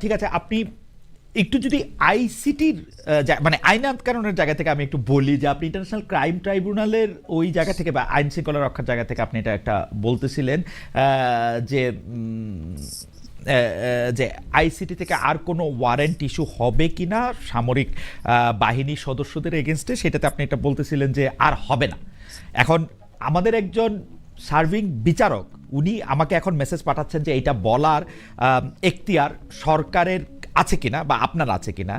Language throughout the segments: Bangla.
ঠিক আছে আপনি একটু যদি আইসিটির মানে আইন কারণের জায়গা থেকে আমি একটু বলি যে আপনি ইন্টারন্যাশনাল ক্রাইম ট্রাইব্যুনালের ওই জায়গা থেকে বা আইন শৃঙ্খলা রক্ষার জায়গা থেকে আপনি এটা একটা বলতেছিলেন যে যে আইসিটি থেকে আর কোনো ওয়ারেন্ট ইস্যু হবে কি না সামরিক আহ, বাহিনীর সদস্যদের এগেনস্টে সেটাতে আপনি এটা বলতেছিলেন যে আর হবে না। এখন আমাদের একজন সার্ভিং বিচারক উনি আমাকে এখন মেসেজ পাঠাচ্ছেন যে এটা বলার এখতিয়ার সরকারের আছে কিনা বা আপনার আছে কিনা।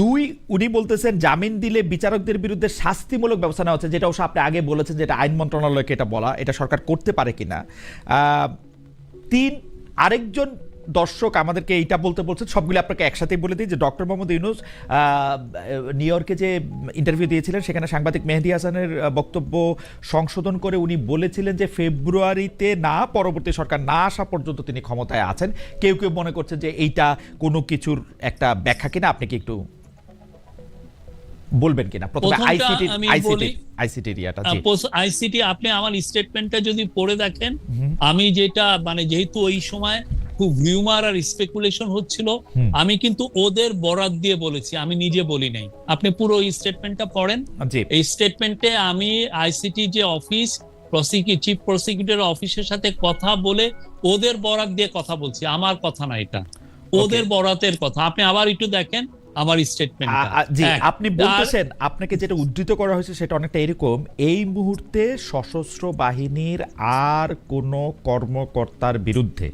দুই, উনি বলতেছেন জামিন দিলে বিচারকদের বিরুদ্ধে শাস্তিমূলক ব্যবস্থা নেওয়া হচ্ছে, যেটা অবশ্য আপনি আগে বলেছেন যেটা আইন মন্ত্রণালয়কে এটা বলা, এটা সরকার করতে পারে কিনা। তিন, আরেকজন দর্শক আমাদেরকে এইটা বলতে বলছেন সবগুলো আপনাকে একসাথেই বলে দিই যে ডক্টর মোহাম্মদ ইউনুস নিউ ইয়র্কে যে ইন্টারভিউ দিয়েছিলেন, সেখানে সাংবাদিক মেহেদি হাসানের বক্তব্য সংশোধন করে উনি বলেছিলেন যে ফেব্রুয়ারিতে না, পরবর্তী সরকার না আসা পর্যন্ত তিনি ক্ষমতায় আছেন। কেউ কেউ মনে করছেন যে এইটা কোনো কিছুর একটা ব্যাখ্যা কিনা, আপনি কি একটু বলবেন কিনা? প্রথমে আইসিটি আইসিটি আইসিটি এরিয়াটা জি। আইসিটি আপনি আমার স্টেটমেন্টটা যদি পড়ে দেখেন আমি যেটা মানে যেহেতু ওই সময় খুব রিউমার আর স্পেকুলেশন হচ্ছিল আমি কিন্তু ওদের বরাদ দিয়ে বলেছি আমি নিজে বলি নাই। আপনি পুরো এই স্টেটমেন্টটা পড়েন। এই স্টেটমেন্টে আমি আইসিটি যে অফিস প্রসিকিউ চিফ প্রসিকিউটর অফিসের সাথে কথা বলে ওদের বরাত দিয়ে কথা বলছি আমার কথা না এটা। ওদের বরাতের কথা। আপনি আবার একটু দেখেন আমার আ- জি আপনি বলতেছেন আপনাকে যেটা উদ্ধৃত করা হয়েছে সেটা অনেকটা এরকম এই মুহূর্তে সশস্ত্র বাহিনীর আর কোন কর্মকর্তার বিরুদ্ধে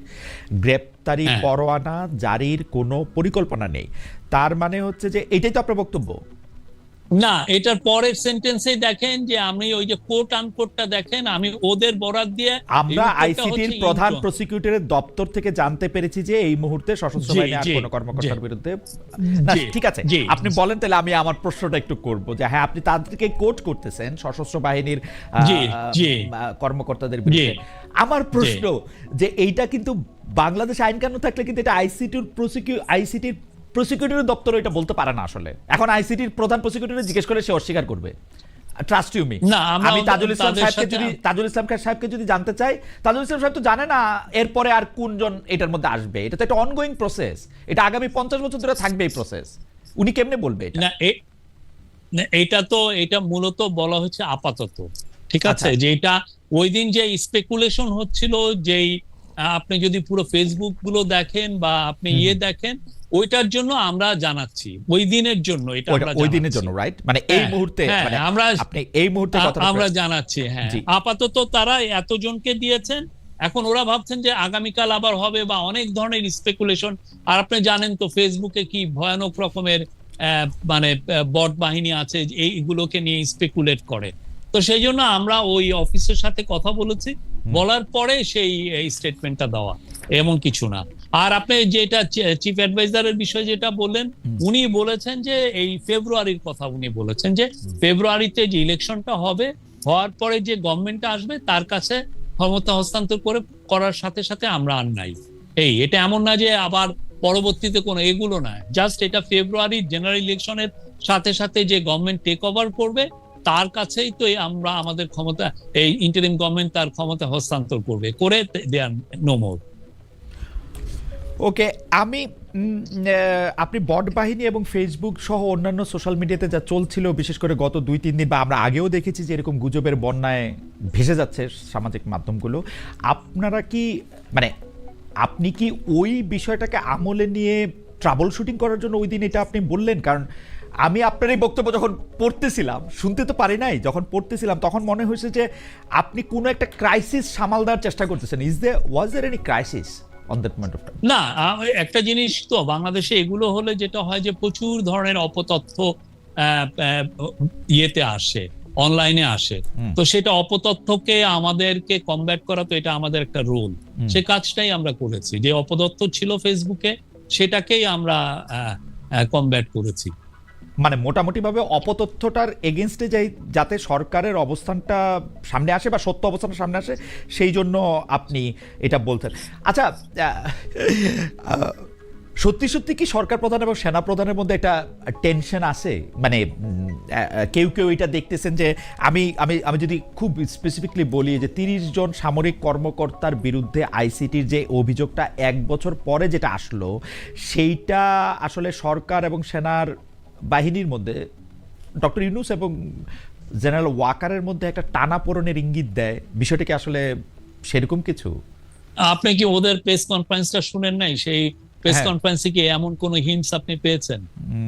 গ্রেপ্তারি হ্যাঁ। পরোয়ানা জারির কোনো পরিকল্পনা নেই। তার মানে হচ্ছে যে এটাই তো আপনার বক্তব্য। না এটার পরের সেন্টেন্সে দেখেন যে আমি ওই যে কোর্ট আনকোর্টটা দেখেন আমি ওদের বরাত দিয়ে আমরা আইসিটির প্রধান। প্রসিকিউটরের দপ্তর থেকে জানতে পেরেছি যে এই মুহূর্তে সশস্ত্র বাহিনী আর কোনো কর্মকর্তার বিরুদ্ধে না ঠিক আছে। আপনি বলেন তাহলে আমি আমার প্রশ্নটা একটু করব যে হ্যাঁ আপনি তাদেরকে কোর্ট করতেছেন সশস্ত্র বাহিনীর কর্মকর্তাদের বিরুদ্ধে। আমার প্রশ্ন যে এইটা কিন্তু বাংলাদেশ আইন কানুন থাকলে কিন্তু এটা আইসিটির প্রসিকিউ আইসিটির প্রসিকিউটরের দপ্তর এটা বলতে পারে না আসলে। এখন আইসিটির প্রধান প্রসিকিউটর জিজ্ঞেস করে সে অস্বীকার করবে। ট্রাস্ট ইউ মি না, আমি তাজুল ইসলাম সাহেবকে যদি তাজুল ইসলাম খান সাহেবকে যদি জানতে চাই তাজুল ইসলাম সাহেব তো জানে না এরপরে আর কোনজন এটার মধ্যে আসবে। এটা তো একটা অনগোয়িং প্রসেস এটা আগামী পঞ্চাশ বছর ধরে থাকবে এই প্রসেস উনি কেমনে বলবে এটা? না এটা তো এটা মূলত বলা হচ্ছে আপাতত। ঠিক আছে? আচ্ছা। যে এটা ওই দিন যে স্পেকুলেশন হচ্ছিল যেই আপনি যদি পুরো ফেসবুকগুলো দেখেন বা আপনি ইয়ে দেখেন ওইটার জন্য আমরা জানাচ্ছি। ওই দিনের জন্য এটা আমরা ওই দিনের। জন্য রাইট মানে এই হ্যাঁ, মুহূর্তে হ্যাঁ, মানে আমরা আপনি এই মুহূর্তে আমরা জানাচ্ছি হ্যাঁ। আপাতত তারা এতজনকে দিয়েছেন। এখন ওরা ভাবছেন যে আগামীকাল আবার হবে বা অনেক ধরনের স্পেকুলেশন আর আপনি জানেন তো ফেসবুকে কি ভয়ানক রকমের আহ, মানে বট বাহিনী আছে এইগুলোকে নিয়ে স্পেকুলেট করে। তো সেই জন্য আমরা ওই অফিসের সাথে কথা বলেছি। বলার পরে সেই এই স্টেটমেন্টটা দেওয়া এমন কিছু না। আর আপনি যেটা চিফ অ্যাডভাইজারের বিষয়ে যেটা বললেন উনি বলেছেন যে এই ফেব্রুয়ারির কথা উনি বলেছেন যে ফেব্রুয়ারিতে যে ইলেকশনটা হবে হওয়ার পরে যে গভর্নমেন্টটা আসবে তার কাছে ক্ষমতা হস্তান্তর করে করার সাথে সাথে আমরা আর নাই। এই এটা এমন না যে আবার পরবর্তীতে কোনো এগুলো না। জাস্ট এটা ফেব্রুয়ারি জেনারেল ইলেকশনের সাথে সাথে যে গভর্নমেন্ট টেক ওভার করবে তার কাছেই তো আমরা আমাদের ক্ষমতা, এই ইন্টারিম গভর্নমেন্ট তার ক্ষমতা হস্তান্তর করবে। করে দেয়ার নো মোর ওকে, আমি আপনি বট বাহিনী এবং ফেসবুক সহ অন্যান্য সোশ্যাল মিডিয়াতে যা চলছিল, বিশেষ করে গত দুই, তিন দিন বা আমরা আগেও দেখেছি যে এরকম গুজবের বন্যায় ভেসে যাচ্ছে সামাজিক মাধ্যমগুলো, আপনারা কি মানে আপনি কি ওই বিষয়টাকে আমলে নিয়ে ট্রাবল শুটিং করার জন্য ওই দিন এটা আপনি বললেন? কারণ আমি আপনার এই বক্তব্য যখন পড়তেছিলাম শুনতে তো পারি নাই যখন পড়তেছিলাম তখন মনে হয়েছে যে আপনি কোনো একটা ক্রাইসিস সামাল দেওয়ার চেষ্টা করতেছেন। Is they was there any crisis না একটা জিনিস তো বাংলাদেশে এগুলো হলে যেটা হয় যে প্রচুর ধরনের অপতথ্য ইয়েতে আসে অনলাইনে আসে। তো সেটা অপতথ্যকে আমাদেরকে কমব্যাট করা তো এটা আমাদের একটা রোল সে কাজটাই আমরা করেছি। যে অপতথ্য ছিল ফেসবুকে সেটাকেই আমরা কমব্যাট করেছি। মানে মোটামুটিভাবে অপতথ্যটার এগেনস্টে যাই, যাতে সরকারের অবস্থানটা সামনে আসে বা সত্য অবস্থানটা সামনে আসে, সেই জন্য আপনি এটা বলছেন আচ্ছা সত্যি সত্যি কি সরকার প্রধান এবং সেনা প্রধানের মধ্যে একটা টেনশন আছে? মানে কেউ কেউ এটা দেখতেছেন যে আমি আমি আমি যদি খুব স্পেসিফিকলি বলি যে তিরিশ জন সামরিক কর্মকর্তার বিরুদ্ধে আইসিটির যে অভিযোগটা এক বছর পরে যেটা আসলো, সেইটা আসলে সরকার এবং সেনার বাহিনীর মধ্যে ডক্টর ইউনুস এবং জেনারেল ওয়াকারের মধ্যে একটা টানাপোড়েনের ইঙ্গিত দেয়। বিষয়টা কি আসলে সেরকম কিছু? আপনি কি ওদের প্রেস কনফারেন্সটা শুনেন নাই? সেই প্রেস হ্যাঁ। কনফারেন্সে কি এমন কোন হিন্টস আপনি পেয়েছেন?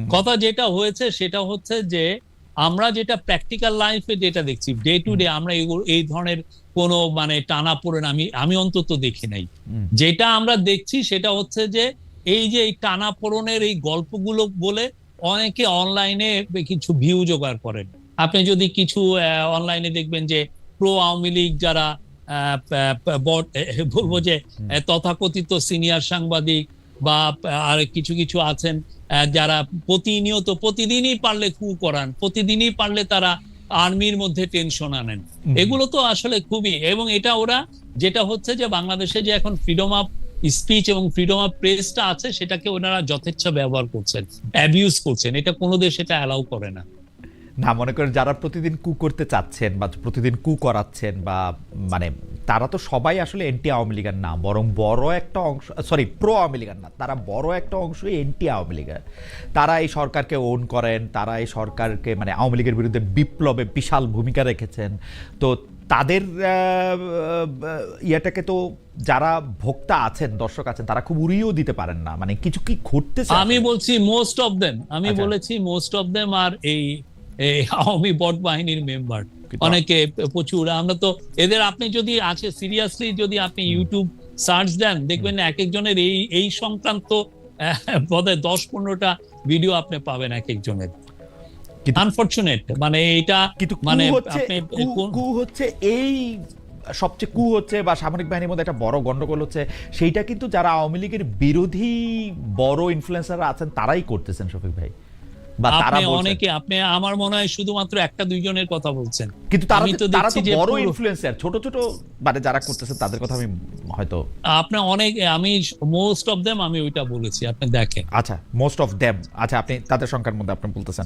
কথা যেটা হয়েছে সেটা হচ্ছে যে আমরা যেটা প্র্যাকটিক্যাল লাইফে যেটা দেখছি ডে টু ডে আমরা এই ধরনের কোনো মানে টানা পড়েন আমি আমি অন্তত দেখি নাই। যেটা আমরা দেখছি সেটা হচ্ছে যে এই যে এই টানা পড়নের এই গল্পগুলো বলে অনেকে অনলাইনে কিছু ভিউ জোগাড় করেন। আপনি যদি কিছু অনলাইনে দেখবেন যে প্রো আওয়ামী লীগ যারা বলব যে তথাকথিত সিনিয়র সাংবাদিক বা আর কিছু কিছু আছেন যারা প্রতিনিয়ত প্রতিদিনই পারলে কু করান প্রতিদিনই পারলে তারা আর্মির মধ্যে টেনশন আনেন। এগুলো তো আসলে খুবই এবং এটা ওরা যেটা হচ্ছে যে বাংলাদেশে যে এখন ফ্রিডম অফ স্পিচ এবং ফ্রিডম অফ প্রেসটা আছে, সেটাকে ওনারা যথেচ্ছ ব্যবহার করছেন অ্যাবিউজ করছেন। এটা কোনো দেশ এটা অ্যালাউ করে না। না, মনে করেন যারা প্রতিদিন কু করতে চাচ্ছেন বা প্রতিদিন কু করাচ্ছেন বা মানে তারা তো সবাই আসলে এনটি আওয়ামী লীগের না বরং বড় একটা অংশ সরি প্রো আওয়ামী লীগের না তারা বড় একটা অংশই এন্টি আওয়ামী লীগের। তারা এই সরকারকে ওন করেন তারা এই সরকারকে মানে আওয়ামী লীগের বিরুদ্ধে বিপ্লবে বিশাল ভূমিকা রেখেছেন। তো তাদের ইয়েটাকে তো যারা ভোক্তা আছেন দর্শক আছেন তারা খুব উড়িয়েও দিতে পারেন না। মানে কিছু কি ঘটতেছে? আমি বলছি মোস্ট অফ দেম আমি আচ্ছা। বলেছি মোস্ট অফ দেম আর এই আওয়ামী বট বাহিনীর মেম্বার অনেকে প্রচুর। আমরা তো এদের আপনি যদি আছে সিরিয়াসলি যদি আপনি ইউটিউব সার্চ দেন দেখবেন এক একজনের এই এই সংক্রান্ত বোধহয় দশ পনেরোটা ভিডিও আপনি পাবেন এক একজনের আনফর্চুনেট মানে এটা মানে কু হচ্ছে এই সবচেয়ে কু হচ্ছে বা সামরিক বাহিনীর মধ্যে একটা বড় গন্ডগোল হচ্ছে সেইটা কিন্তু যারা আওয়ামী লীগের বিরোধী বড় ইনফ্লুয়েন্সাররা আছেন তারাই করতেছেন শফিক ভাই। বা তারা অনেকে আপনি আমার মনে হয় শুধুমাত্র একটা দুইজনের কথা বলছেন। কিন্তু তারা তো তারা তো বড় ইনফ্লুয়েন্সার ছোট ছোট মানে যারা করতেছেন তাদের কথা আমি হয়তো আপনি অনেক আমি মোস্ট অফ দেম আমি ওইটা বলেছি আপনি দেখেন। আচ্ছা মোস্ট অফ দ্যাম আচ্ছা আপনি তাদের সংখ্যার মধ্যে আপনি বলতেছেন।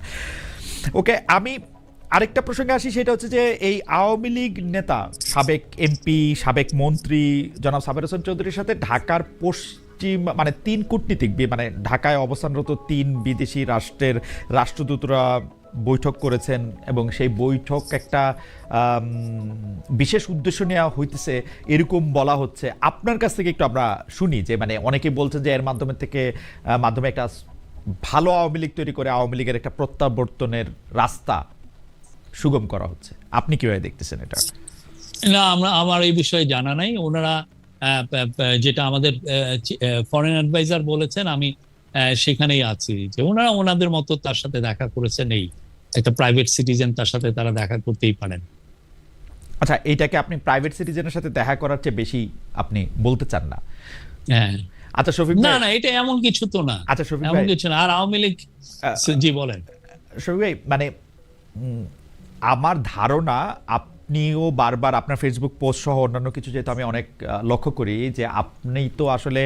ওকে আমি আরেকটা প্রসঙ্গে আসি সেটা হচ্ছে যে এই আওয়ামী লীগ নেতা সাবেক এমপি সাবেক মন্ত্রী জনাব সাবের হোসেন চৌধুরীর সাথে ঢাকার পশ্চিম মানে তিন কূটনীতিক মানে ঢাকায় অবস্থানরত তিন বিদেশি রাষ্ট্রের রাষ্ট্রদূতরা বৈঠক করেছেন এবং সেই বৈঠক একটা বিশেষ উদ্দেশ্য নেওয়া হইতেছে, এরকম বলা হচ্ছে। আপনার কাছ থেকে একটু আমরা শুনি যে মানে অনেকে বলছেন যে, এর মাধ্যমে থেকে মাধ্যমে একটা ভালো আওয়ামী লীগ তৈরি করে আওয়ামী লীগের একটা প্রত্যাবর্তনের রাস্তা সুগম করা হচ্ছে। আপনি কীভাবে দেখতেছেন এটা? না, আমরা আমার এই বিষয়ে জানা নাই। ওনারা যেটা আমাদের ফরেন অ্যাডভাইজার বলেছেন আমি সেখানেই আছি। যে ওনারা ওনাদের মতো তার সাথে দেখা করেছেন এই একটা প্রাইভেট সিটিজেন তার সাথে তারা দেখা করতেই পারেন। আচ্ছা এইটাকে আপনি প্রাইভেট সিটিজেনের সাথে দেখা করার চেয়ে বেশি আপনি বলতে চান না? হ্যাঁ। আচ্ছা শফিক না না এটা এমন কিছু তো না। আচ্ছা শফিক এমন কিছু না। আর আওয়ামী লীগ জি বলেন। শফিক ভাই মানে আমার ধারণা আপনিও বারবার আপনার ফেসবুক পোস্ট সহ অন্যান্য কিছু যেহেতু আমি অনেক লক্ষ্য করি যে আপনি তো আসলে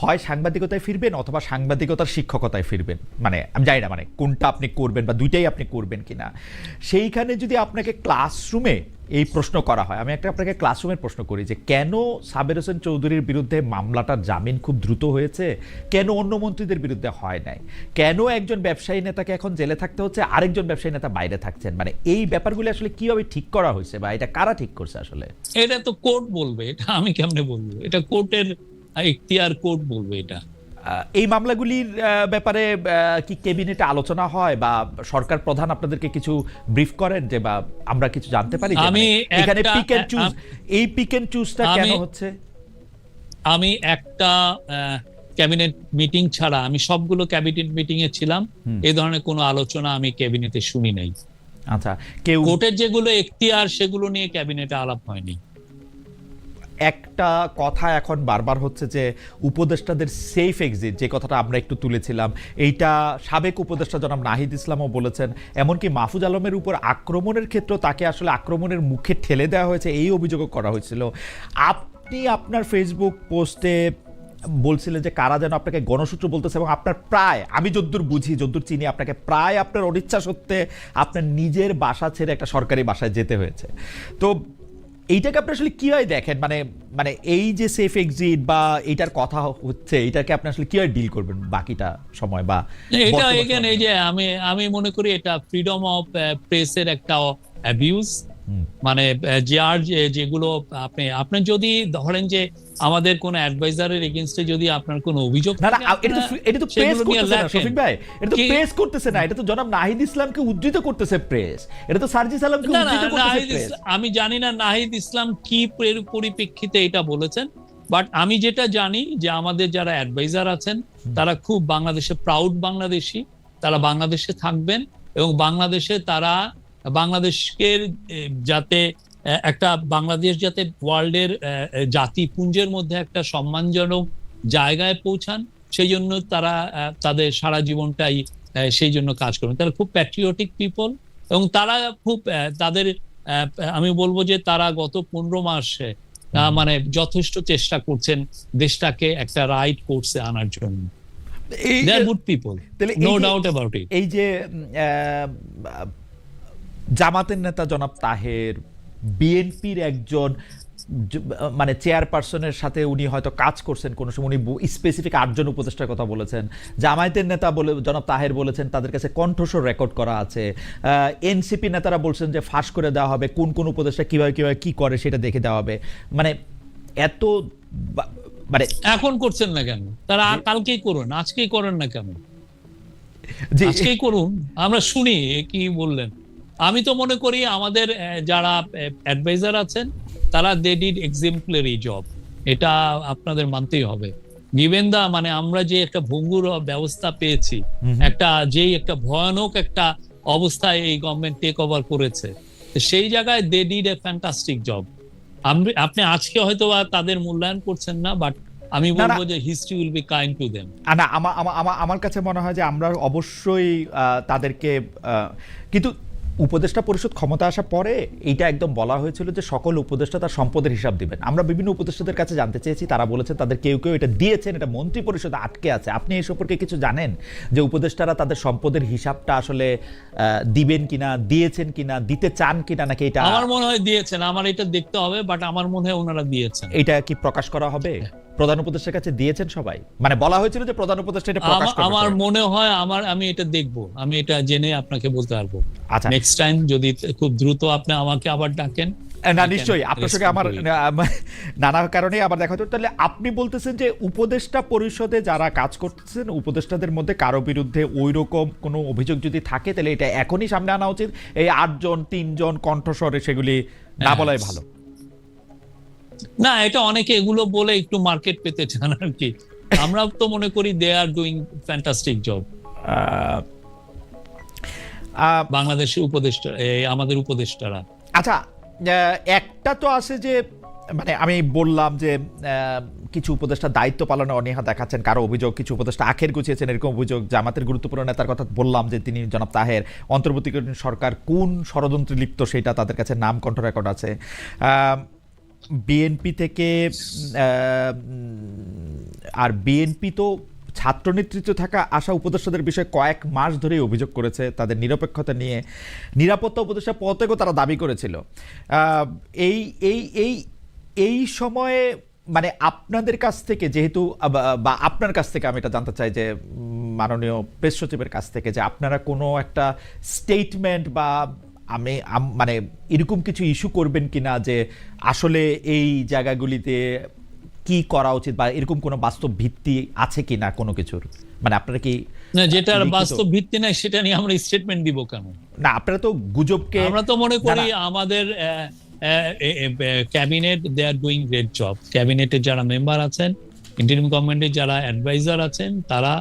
হয় সাংবাদিকতায় ফিরবেন অথবা সাংবাদিকতার শিক্ষকতায় ফিরবেন? মানে আমি জানি না মানে কোনটা আপনি করবেন বা দুইটাই আপনি করবেন কিনা। সেইখানে যদি আপনাকে ক্লাসরুমে এই প্রশ্ন করা হয়, আমি একটা আপনাকে ক্লাসরুমের প্রশ্ন করি যে, কেন সাবের হোসেন চৌধুরীর বিরুদ্ধে মামলাটার জামিন খুব দ্রুত হয়েছে? কেন অন্য মন্ত্রীদের বিরুদ্ধে হয় নাই? কেন একজন ব্যবসায়ী নেতাকে এখন জেলে থাকতে হচ্ছে, আরেকজন ব্যবসায়ী নেতা বাইরে থাকছেন? মানে এই ব্যাপারগুলো আসলে কীভাবে ঠিক করা হয়েছে বা এটা কারা ঠিক করছে আসলে? এটা তো কোর্ট বলবে, এটা আমি কেমনে বলব? এটা কোর্টের ইখতিয়ার কোর্ট বলবে এটা। এই মামলাগুলির ব্যাপারে কি ক্যাবিনেটে আলোচনা হয় বা সরকার প্রধান আপনাদেরকে কিছু ব্রিফ করেন যে বা আমরা কিছু জানতে পারি আমি মানে এখানে একটা- পিক এন্ড চুজ এই পিক এন্ড চুজটা কেন হচ্ছে? আমি একটা ক্যাবিনেট মিটিং ছাড়া আমি সবগুলো ক্যাবিনেট মিটিং এ ছিলাম। এই ধরনের কোনো আলোচনা আমি ক্যাবিনেটে শুনি নাই। আচ্ছা কেউ কোর্টের যেগুলো এখতিয়ার সেগুলো নিয়ে ক্যাবিনেটে আলাপ হয়নি। একটা কথা এখন বারবার হচ্ছে যে উপদেষ্টাদের সেফ এক্সিট যে কথাটা আমরা একটু তুলেছিলাম, এইটা সাবেক উপদেষ্টা জনাব নাহিদ ইসলামও বলেছেন, এমনকি মাহফুজ আলমের উপর আক্রমণের ক্ষেত্রে তাকে আসলে আক্রমণের মুখে ঠেলে দেওয়া হয়েছে, এই অভিযোগও করা হয়েছিল। আপনি আপনার ফেসবুক পোস্টে বলছিলেন যে কারা যেন আপনাকে গণসূত্র বলতেছে এবং আপনার প্রায়, আমি যদ্দূর বুঝি, যদ্দূর চিনি, আপনাকে প্রায় আপনার অনিচ্ছা সত্ত্বে আপনার নিজের বাসা ছেড়ে একটা সরকারি বাসায় যেতে হয়েছে। তো এইটাকে আপনি আসলে কীভাবে দেখেন মানে মানে এই যে সেফ এক্সিট বা এটার কথা হচ্ছে এটাকে আপনি আসলে কীভাবে ডিল করবেন বাকিটা সময় বা এটা এখানে এই যে আমি আমি মনে করি এটা ফ্রিডম অফ প্রেসের একটা অ্যাবিউজ হুম। মানে যার যে- যেগুলো আপনি আপনি যদি ধরেন যে আমাদের কোন অ্যাডভাইজারের এগেনস্টে যদি আপনার কোনো অভিযোগ না এটা তো এটা তো প্রেস করতেছে না। শফিক ভাই। এটা তো প্রেস করতেছে না এটা তো জনাব নাহিদ ইসলামকে উদ্ধৃত করতেছে প্রেস এটা তো সার্জি সালামকে উদ্ধৃত করতেছে নাহিদ প্রেস আমি জানি না নাহিদ ইসলাম কি পরি- পরিপ্রেক্ষিতে এটা বলেছেন বাট আমি যেটা জানি যে আমাদের যারা অ্যাডভাইজার আছেন তারা খুব বাংলাদেশে প্রাউড বাংলাদেশি তারা বাংলাদেশে থাকবেন এবং বাংলাদেশে তারা বাংলাদেশকে যাতে একটা বাংলাদেশ যাতে ওয়ার্ল্ডের জাতিপুঞ্জের মধ্যে একটা সম্মানজনক জায়গায় পৌঁছান সেই জন্য তারা তাদের সারা জীবনটাই সেই জন্য কাজ করবেন। তারা খুব প্যাট্রিয়টিক পিপল এবং তারা খুব তাদের আমি বলব যে তারা গত পনেরো মাসে মানে যথেষ্ট চেষ্টা করছেন দেশটাকে একটা রাইট কোর্সে আনার জন্য। এই গুড পিপল নো যে- ডাউট অ্যাবাউট ইট এই যে জামাতের নেতা জনাব তাহের বিএনপির একজন মানে চেয়ারপারসনের সাথে উনি হয়তো কাজ করছেন কোনো সময় উনি স্পেসিফিক আটজন উপদেষ্টার কথা বলেছেন। জামায়াতের নেতা বলে জনাব তাহের বলেছেন তাদের কাছে কণ্ঠস্বর রেকর্ড করা আছে। এনসিপি নেতারা বলছেন যে ফাঁস করে দেওয়া হবে কোন কোন উপদেষ্টা কীভাবে কীভাবে কী করে সেটা দেখে দেওয়া হবে। মানে এত মানে এখন করছেন না কেন? তারা কালকেই করুন আজকেই করেন না কেন? আজকেই করুন আমরা শুনি কি বললেন? আমি তো মনে করি আমাদের যারা অ্যাডভাইজার আছেন তারা দে ডিড এক্সাম্পলারি জব এটা আপনাদের মানতেই হবে। গিভেন দা মানে আমরা যে একটা ভঙ্গুর ব্যবস্থা পেয়েছি একটা যেই একটা ভয়ানক একটা অবস্থায় এই গভর্নমেন্ট টেক ওভার করেছে সেই জায়গায় they did a fantastic job আপনি আজকে হয়তো বা তাদের মূল্যায়ন করছেন না বাট আমি। বলব যে history will be kind to them না আমার আমার- কাছে মনে হয় যে আমরা অবশ্যই তাদেরকে কিন্তু উপদেষ্টা পরিষদ ক্ষমতা আসার পরে এইটা একদম বলা হয়েছিল যে সকল উপদেষ্টা তার সম্পদের হিসাব দিবেন। আমরা বিভিন্ন উপদেষ্টাদের কাছে জানতে চেয়েছি তারা বলেছেন তাদের কেউ কেউ এটা দিয়েছেন এটা মন্ত্রী পরিষদে আটকে আছে। আপনি এই সম্পর্কে কিছু জানেন যে উপদেষ্টারা তাদের সম্পদের হিসাবটা আসলে আহ, দিবেন কিনা দিয়েছেন কিনা দিতে চান কিনা নাকি এটা আমার মনে হয় দিয়েছেন আমার এটা দেখতে হবে বাট আমার মনে হয় ওনারা দিয়েছেন। এটা কি প্রকাশ করা হবে? প্রধান উপদেষ্টার কাছে দিয়েছেন সবাই? মানে বলা হয়েছিল যে প্রধান উপদেষ্টা এটা প্রকাশ করবে আমার মনে হয় আমার আমি এটা দেখব। আমি এটা জেনে আপনাকে বলতে পারব। আচ্ছা। নেক্সট টাইম যদি খুব দ্রুত আপনি আমাকে আবার ডাকেন না নিশ্চয়ই। আপনার সঙ্গে আমার নানা কারণে আবার দেখা হতো তাহলে আপনি বলতেছেন যে উপদেষ্টা পরিষদে যারা কাজ করতেছেন উপদেষ্টাদের মধ্যে কারও বিরুদ্ধে ওই রকম কোনো অভিযোগ যদি থাকে তাহলে এটা এখনই সামনে আনা উচিত। এই আটজন তিনজন কণ্ঠস্বরে সেগুলি না হ্যাঁ। বলাই ভালো। না এটা অনেকে এগুলো বলে একটু মার্কেট পেতে চান আর কি আমরা তো মনে করি they are doing fantastic job বাংলাদেশের উপদেষ্টা এই আমাদের উপদেষ্টারা। আচ্ছা একটা তো আছে যে মানে আমি বললাম যে কিছু উপদেষ্টা দায়িত্ব পালনে অনীহা দেখাচ্ছেন কারও অভিযোগ কিছু উপদেষ্টা আখের গুছিয়েছেন এরকম অভিযোগ জামাতের গুরুত্বপূর্ণ নেতার কথা বললাম যে তিনি জনাব তাহের অন্তর্বর্তীকালীন সরকার কোন ষড়যন্ত্রে লিপ্ত সেটা তাদের কাছে নাম কণ্ঠ রেকর্ড আছে বিএনপি থেকে আর বিএনপি তো ছাত্র নেতৃত্বে থাকা আশা উপদেষ্টাদের বিষয়ে কয়েক মাস ধরেই অভিযোগ করেছে তাদের নিরপেক্ষতা নিয়ে। নিরাপত্তা উপদেষ্টা পদেও তারা দাবি করেছিল। এই এই এই এই সময়ে মানে আপনাদের কাছ থেকে যেহেতু, বা আপনার কাছ থেকে আমি এটা জানতে চাই যে মাননীয় প্রেস সচিবের কাছ থেকে যে আপনারা কোনো একটা স্টেটমেন্ট বা আমি মানে এরকম কিছু ইস্যু করবেন কিনা যে আসলে এই জায়গাগুলিতে কি করা উচিত বা এরকম কোনো বাস্তব ভিত্তি আছে কিনা কোনো কিছুর? মানে আপনারা কি না যেটার বাস্তব ভিত্তি নাই সেটা নিয়ে আমরা স্টেটমেন্ট দিব কেন? না আপনারা তো গুজবকে আমরা তো মনে করি না, আমাদের cabinet they are doing great job ক্যাবিনেটের যারা মেম্বার আছেন ইন্টারিম গভর্নমেন্টের যারা অ্যাডভাইজার আছেন তারা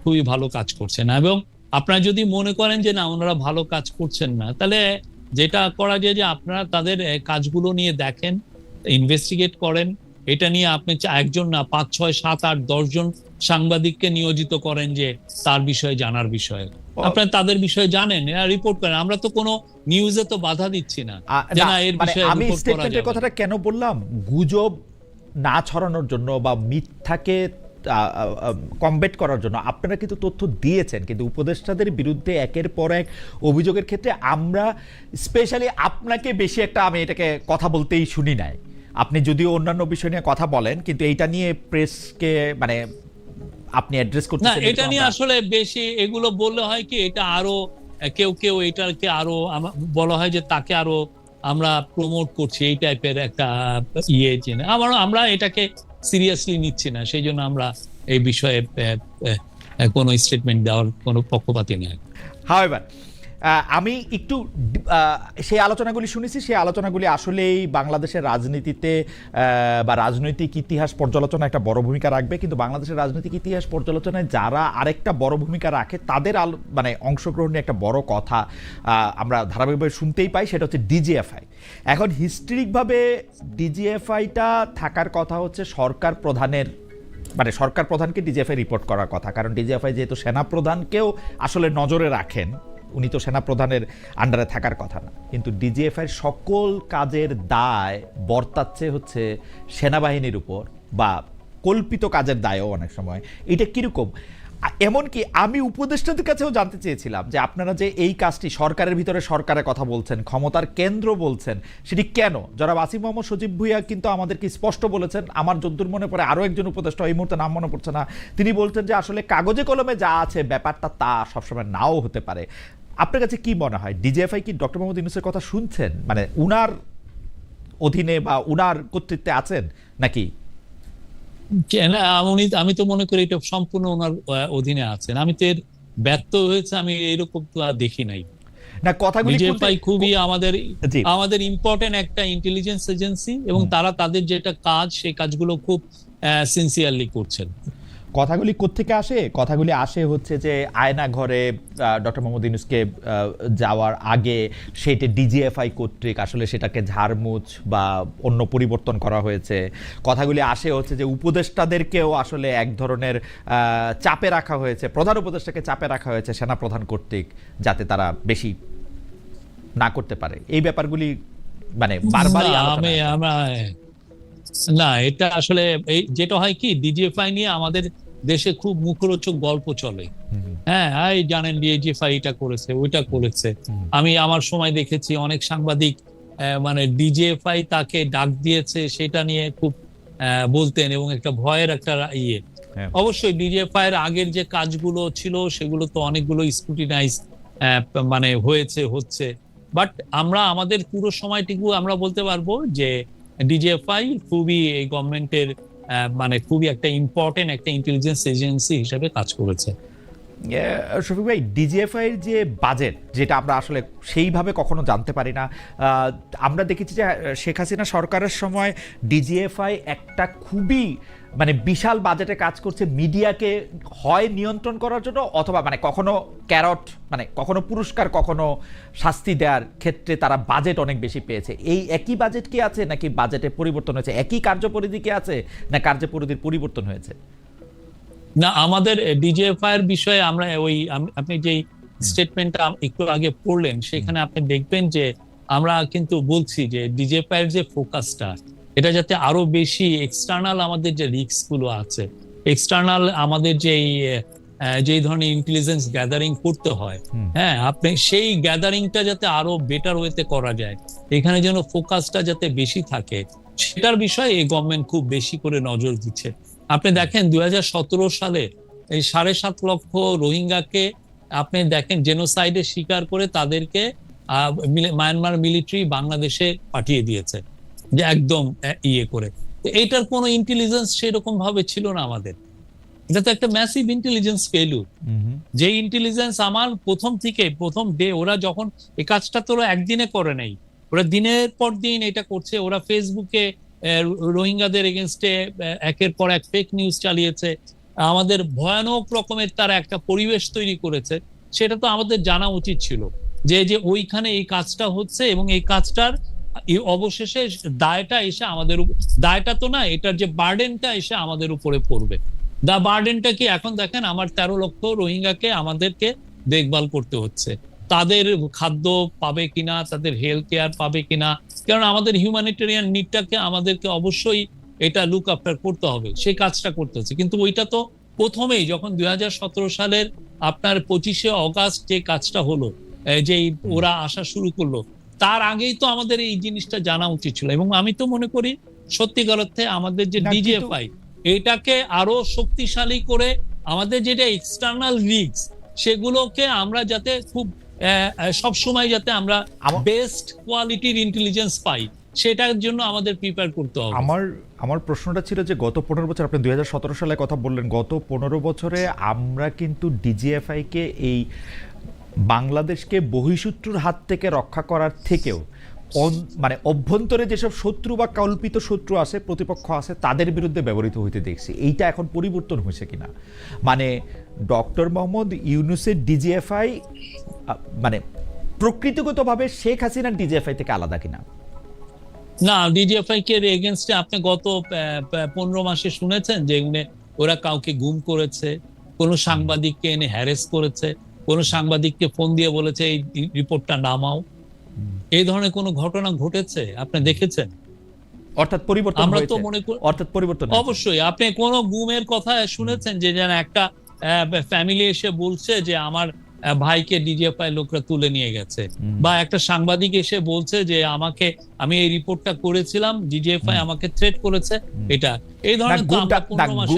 খুবই ভালো কাজ করছেন। এবং আপনারা যদি মনে করেন যে না ওনারা ভালো কাজ করছেন না তাহলে যেটা করা যায় যে আপনারা তাদের কাজগুলো নিয়ে দেখেন ইনভেস্টিগেট করেন। এটা নিয়ে আপনি একজন না পাঁচ ছয় সাত আট দশ জন সাংবাদিককে নিয়োজিত করেন যে তার বিষয়ে জানার বিষয়ে। আপনারা তাদের বিষয়ে জানেন রিপোর্ট করেন। আমরা তো কোনো নিউজে তো বাধা দিচ্ছি না এর মানে বিষয়ে আমি স্টেটমেন্টের কথাটা কেন বললাম? গুজব না ছড়ানোর জন্য বা মিথ্যাকে কমবেট করার জন্য। আপনারা কিন্তু তথ্য দিয়েছেন কিন্তু উপদেষ্টাদের বিরুদ্ধে একের পর এক অভিযোগের ক্ষেত্রে আমরা স্পেশালি আপনাকে বেশি একটা আমি এটাকে কথা বলতেই শুনি নাই। আপনি যদিও অন্যান্য বিষয় নিয়ে কথা বলেন কিন্তু এইটা নিয়ে প্রেসকে মানে আপনি অ্যাড্রেস করতে না এটা নিয়ে আসলে বেশি এগুলো বললে হয় কি এটা আরও কেউ কেউ এটাকে আরও বলা হয় যে তাকে আরও আমরা প্রমোট করছি এই টাইপের একটা ইয়ে জেনে। আমার আমরা এটাকে সিরিয়াসলি নিচ্ছি না সেই জন্য আমরা এই বিষয়ে কোনো স্টেটমেন্ট দেওয়ার কোনো পক্ষপাতি নেই হাওয়েভার আমি একটু সেই আলোচনাগুলি শুনেছি, সেই আলোচনাগুলি আসলেই বাংলাদেশের রাজনীতিতে বা রাজনৈতিক ইতিহাস পর্যালোচনা একটা বড় ভূমিকা রাখবে। কিন্তু বাংলাদেশের রাজনৈতিক ইতিহাস পর্যালোচনায় যারা আরেকটা বড় ভূমিকা রাখে, তাদের আলো- মানে অংশগ্রহণ একটা বড় কথা আমরা ধারাবাহিকভাবে শুনতেই পাই, সেটা হচ্ছে ডিজিএফআই। এখন হিস্ট্রিকভাবে ডিজিএফআইটা থাকার কথা হচ্ছে সরকার প্রধানের মানে সরকার প্রধানকে ডিজিএফআই রিপোর্ট করার কথা। কারণ ডিজিএফআই যেহেতু সেনা প্রধানকেও আসলে নজরে রাখেন উনি তো সেনা প্রধানের আন্ডারে থাকার কথা না। কিন্তু ডিজিএফআই সকল কাজের দায় বর্তাচ্ছে হচ্ছে সেনাবাহিনীর উপর বা কল্পিত কাজের দায়ও অনেক সময়। এটা কীরকম? এমনকি আমি উপদেষ্টাদের কাছেও জানতে চেয়েছিলাম যে আপনারা যে এই কাজটি সরকারের ভিতরে সরকারের কথা বলছেন, ক্ষমতার কেন্দ্র বলছেন, সেটি কেন? যারা আসিফ মোহাম্মদ সজীব ভুইয়া কিন্তু আমাদেরকে স্পষ্ট বলেছেন, আমার যদ্দূর মনে পড়ে আরও একজন উপদেষ্টা, এই মুহূর্তে নাম মনে পড়ছে না, তিনি বলছেন যে আসলে কাগজে কলমে যা আছে ব্যাপারটা তা সবসময় নাও হতে পারে। আপনার কাছে কি মনে হয়? ডিজিএফআই কি ডক্টর মোহাম্মদ ইউনুসের কথা শুনছেন? মানে উনার অধীনে বা উনার কর্তৃত্বে আছেন নাকি? আমি আমি তো মনে করি এটা সম্পূর্ণ ওনার অধীনে আছেন। আমি তো এর ব্যর্থ হয়েছে আমি এরকম তো আর দেখি নাই। না কথাগুলি ডিজিএফআই খুবই আমাদের আমাদের ইম্পর্টেন্ট একটা ইন্টেলিজেন্স এজেন্সি এবং তারা তাদের যেটা কাজ সেই কাজগুলো খুব সিনসিয়ারলি করছেন। কথাগুলি কোত্থেকে আসে? কথাগুলি আসে হচ্ছে যে আয়না ঘরে ডক্টর মোহাম্মদ ইউনুসকে যাওয়ার আগে সেটা ডিজিএফআই কর্তৃক আসলে সেটাকে ঝাড়মুছ বা অন্য পরিবর্তন করা হয়েছে। কথাগুলি আসে হচ্ছে যে উপদেষ্টাদেরকেও আসলে এক ধরনের চাপে রাখা হয়েছে প্রধান উপদেষ্টাকে চাপে রাখা হয়েছে সেনা প্রধান কর্তৃক যাতে তারা বেশি না করতে পারে। এই ব্যাপারগুলি মানে বারবারই আমি না এটা আসলে এই যেটা হয় কি ডিজিএফআই নিয়ে আমাদের দেশে খুব মুখরোচক গল্প চলে। হ্যাঁ এই জানেন ডিজিএফআই এটা করেছে ওইটা করেছে। আমি আমার সময় দেখেছি অনেক সাংবাদিক মানে ডিজিএফআই তাকে ডাক দিয়েছে সেটা নিয়ে খুব বলতেন এবং একটা ভয়ের একটা ইয়ে। হ্যাঁ। অবশ্যই ডিজিএফআই এর আগের যে কাজগুলো ছিল সেগুলো তো অনেকগুলো স্ক্রুটিনাইজ মানে হয়েছে হচ্ছে। বাট আমরা আমাদের পুরো সময়টুকু আমরা বলতে পারব যে ডিজিএফআই খুবই এই গভর্নমেন্টের মানে খুবই একটা ইম্পর্টেন্ট একটা ইন্টেলিজেন্স এজেন্সি হিসেবে কাজ করেছে। শফিক ভাই ডিজিএফআই এর যে বাজেট যেটা আমরা আসলে সেইভাবে কখনো জানতে পারি না আমরা দেখেছি যে শেখ হাসিনা সরকারের সময় ডিজিএফআই একটা খুবই মানে বিশাল বাজেটে কাজ করছে মিডিয়াকে হয় নিয়ন্ত্রণ করার জন্য, অথবা মানে কখনো ক্যারট মানে কখনো পুরস্কার, কখনো শাস্তি দেওয়ার ক্ষেত্রে তারা বাজেট অনেক বেশি পেয়েছে। এই একই বাজেট কি আছে, নাকি বাজেটে পরিবর্তন হয়েছে? একই কার্যপরিধি কি আছে, না কার্যপরিধির পরিবর্তন হয়েছে? না আমাদের ডিজিএফআই এর বিষয়ে আমরা ওই আপনি যেই স্টেটমেন্টটা একটু আগে পড়লেন সেখানে আপনি দেখবেন যে আমরা কিন্তু বলছি যে ডিজিএফআই এর যে ফোকাসটা এটা যাতে আরও বেশি এক্সটার্নাল আমাদের যে রিস্কগুলো আছে এক্সটার্নাল আমাদের যে যেই ধরনের ইন্টেলিজেন্স গ্যাদারিং করতে হয় হ্যাঁ আপনি সেই গ্যাদারিংটা যাতে আরও বেটার ওয়েতে করা যায় এখানে যেন ফোকাসটা যাতে বেশি থাকে সেটার বিষয়ে এই গভর্নমেন্ট খুব বেশি করে নজর দিচ্ছে। আপনি দেখেন দু হাজার সতেরো সালে এই সাড়ে সাত লক্ষ রোহিঙ্গাকে আপনি দেখেন জেনোসাইডের শিকার করে তাদেরকে মায়ানমার মিলিটারি বাংলাদেশে পাঠিয়ে দিয়েছে। যে একদম ইয়ে করে। তো এইটার কোনো ইন্টেলিজেন্স সেরকম ভাবে ছিল না আমাদের। এটা তো একটা ম্যাসিভ ইন্টেলিজেন্স ফেলু যে ইন্টেলিজেন্স আমার প্রথম থেকে প্রথম ডে ওরা যখন এই কাজটা তো একদিনে করে নাই। ওরা দিনের পর দিন এটা করছে ওরা ফেসবুকে রোহিঙ্গাদের এগেনস্টে একের পর এক ফেক নিউজ চালিয়েছে। আমাদের ভয়ানক রকমের তারা একটা পরিবেশ তৈরি করেছে, সেটা তো আমাদের জানা উচিত ছিল। যে যে ওইখানে এই কাজটা হচ্ছে এবং এই কাজটার অবশেষে দায়টা এসে আমাদের দায়টা তো না, এটার যে বার্ডেনটা এসে আমাদের উপরে পড়বে। দা বার্ডেনটা কি এখন দেখেন, আমার তেরো লক্ষ রোহিঙ্গাকে আমাদেরকে দেখভাল করতে হচ্ছে। তাদের খাদ্য পাবে কিনা তাদের হেলথ কেয়ার পাবে কিনা। কারণ আমাদের হিউম্যানিটেরিয়ান নিডটাকে আমাদেরকে অবশ্যই এটা লুক আফটার করতে হবে। সেই কাজটা করতে হচ্ছে। কিন্তু ওইটা তো প্রথমেই যখন দুই সালের আপনার পঁচিশে অগাস্ট যে কাজটা হলো যে ওরা আসা শুরু করল তার আগেই তো আমাদের এই জিনিসটা জানা উচিত ছিল। এবং আমি তো মনে করি সত্যিকার অর্থে আমাদের যে ডিজিএফআই এটাকে আরও শক্তিশালী করে আমাদের যেটা এক্সটার্নাল রিস্ক সেগুলোকে আমরা যাতে খুব সব সময় যাতে আমরা বেস্ট কোয়ালিটির ইন্টেলিজেন্স পাই সেটার জন্য আমাদের প্রিপেয়ার করতে হবে। আমার আমার প্রশ্নটা ছিল যে গত পনেরো বছর আপনি দুই হাজার সতেরো সালে কথা বললেন গত পনেরো বছরে আমরা কিন্তু ডিজিএফআই কে এই বাংলাদেশকে বহিঃশত্রুর হাত থেকে রক্ষা করার থেকেও মানে অভ্যন্তরে যেসব শত্রু বা কল্পিত শত্রু আছে, প্রতিপক্ষ আছে, তাদের বিরুদ্ধে ব্যবহৃত হইতে দেখছি। এইটা এখন পরিবর্তন হয়েছে কিনা? মানে ডক্টর মোহাম্মদ ইউনুসের ডিজিএফআই মানে প্রকৃতিগতভাবে শেখ হাসিনার ডিজিএফআই থেকে আলাদা কিনা? না, ডিজিএফআই কে এগেনস্টে আপনি গত পনেরো মাসে শুনেছেন যে ওরা কাউকে গুম করেছে, কোনো সাংবাদিককে এনে হ্যারেস করেছে, কোনো সাংবাদিককে ফোন দিয়ে বলেছে, এই রিপোর্টটা নামাও। এই ধরনের কোনো ঘটনা ঘটেছে? আপনি দেখেছেন? অর্থাৎ পরিবর্তন আমরা তো মনে করি অর্থাৎ পরিবর্তন অবশ্যই আপনি কোন গুমের কথা শুনেছেন যে যেন একটা ফ্যামিলি এসে বলছে যে আমার ভাইকে ডিজিএফআই লোকরা তুলে নিয়ে গেছে। বা একটা সাংবাদিক এসে বলছে যে আমাকে আমি এই রিপোর্টটা করেছিলাম ডিজিএফআই। আমাকে থ্রেট করেছে। এটা এই ধরনের তো গুমটা আমরা পনেরো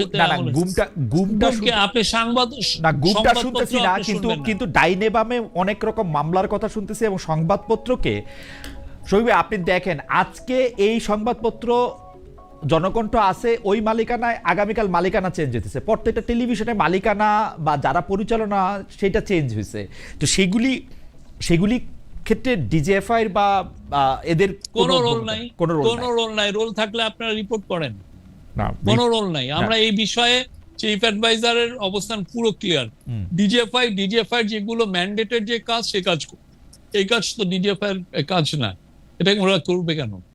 গুমটা আপনি সংবাদ না গুমটা শুনতেছি না কিন্তু কিন্তু ডাইনে বামে অনেক রকম মামলার কথা শুনতেছি এবং সংবাদপত্রকে ভাই, আপনি দেখেন আজকে এই সংবাদপত্র জনকণ্ঠ আছে ওই মালিকানায় আগামীকাল মালিকানা চেঞ্জ হইতেছে। প্রত্যেকটা টেলিভিশনে মালিকানা বা যারা পরিচালনা সেটা চেঞ্জ হয়েছে তো সেগুলি সেগুলি ক্ষেত্রে ডিজিএফআই বা এদের কোনো রোল নাই। কোনো রোল কোনো রোল নাই। রোল থাকলে আপনারা রিপোর্ট করেন। না কোনো রোল নাই। আমরা এই বিষয়ে চিফ অ্যাডভাইজারের অবস্থান পুরো ক্লিয়ার। ডিজিএফআই ডিজিএফআই যেগুলো ম্যান্ডেটেড যে কাজ সে কাজ এই কাজ তো ডিজিএফআই এর কাজ না। এটা ওরা করবে কেন?